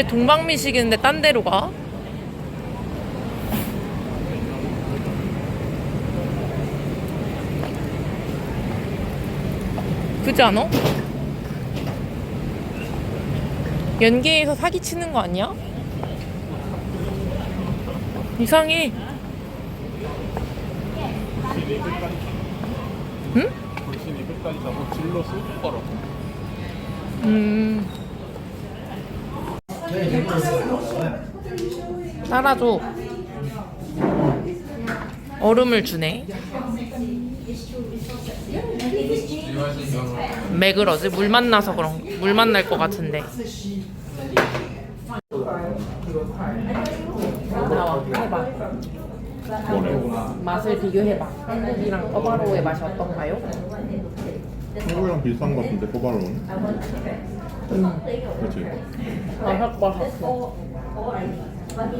왜 동방미식인데 딴 데로 가? 그지 않아? 연계에서 사기치는 거 아니야? 이상해. 응? 돌신 200까지 잡고 질러 쏘고 가라고. 음. 따라줘. 얼음을 주네. 왜 그러지? 물 만나서 그런 물 만날 것 같은데. 나와 해봐. 맛을 비교해봐. 한국이랑 꺼바로우의 맛이 어떤가요? 한국이랑 비슷한 것 같은데 꼬바로우는? 그렇지. 바삭바삭 해.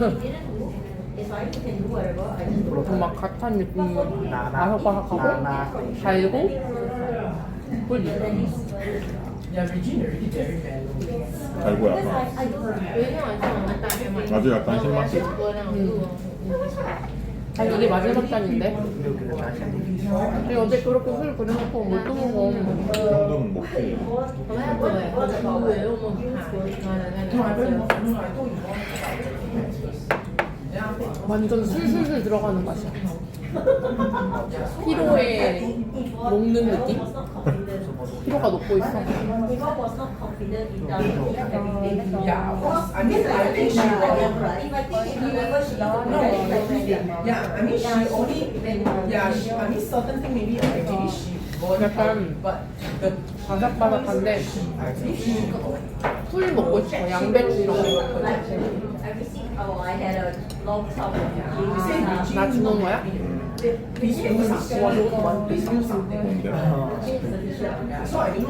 막 갓한 느낌 바삭바삭하고 달고 그지? 달고 약간 아주 약간 신맛이 아 이게 마지막 잔인데? 근데 어제 그렇게 술 그려놓고 뭘또 먹어 이 정도는 먹지 완전 술술술 들어가는 맛이야 피로에 녹는 느낌? 피로가 녹고 있어 I mean, I think she Yeah, I mean, she only, yeah, she, I mean, certain thing maybe like maybe she bought 약간 but the 바삭바삭한데 술 먹고 싶어 양배추 이런 거 나 주는 거야? something. Please use something. 뭔데? So I don't know to what.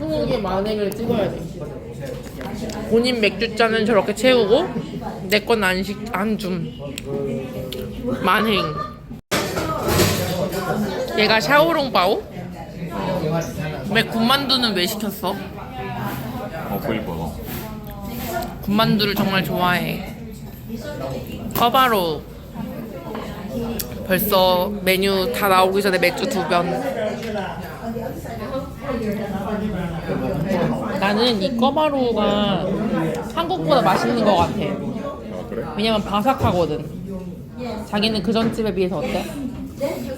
20개 만행을 찍어야지 본인 맥주잔은 저렇게 채우고 내건 안줌 만행 얘가 샤오롱바오? 왜 군만두는 왜 시켰어? 어, 구이버거. 군만두를 정말 좋아해. 꺼바로 벌써 메뉴 다 나오기 전에 맥주 두 병. 나는 이 꺼바로우가 한국보다 맛있는 것 같아. 아, 그래? 왜냐면 바삭하거든. 자기는 그 전집에 비해서 어때?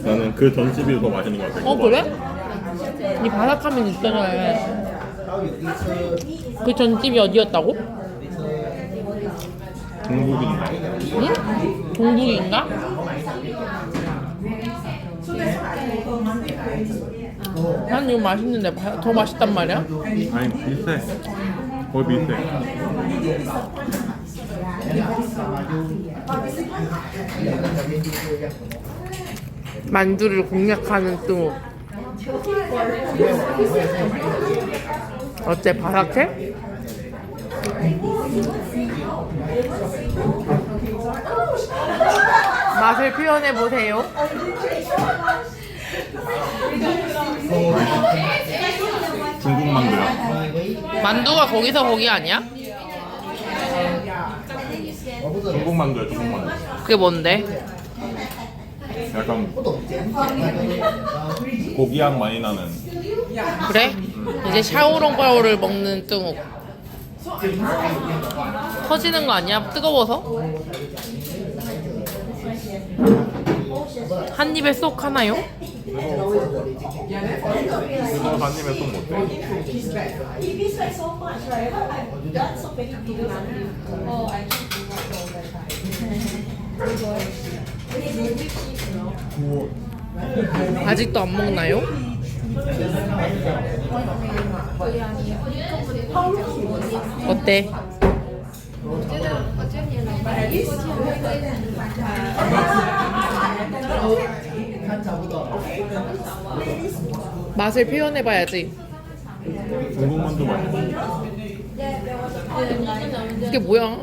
나는 그 전집이 더 맛있는 것 같아. 어 그래? 이 바삭함이 있잖아. 그 전집이 어디였다고? 중국인가? 응? 동북인가? 난 이거 맛있는데 바- 더 맛있단 말이야? 아니, 비슷해. 거의 비슷해. 만두를 공략하는 또 어때 바삭해? 맛을 표현해 보세요. 중국 만두야. 만두가 거기서 거기 아니야? 중국 만두야, 중국 만두. 그게 뭔데? 약간 고기향 많이 나는. 그래? 이제 샤오롱바오를 먹는 뚱욱. 터지는 거 아니야? 뜨거워서? 한 입에 쏙 하나요? 그거 한 입에 또 못해. 아직도 안 먹나요? 어때? 맛을 표현해봐야지. 중국만두 맛있어. 이게 뭐야?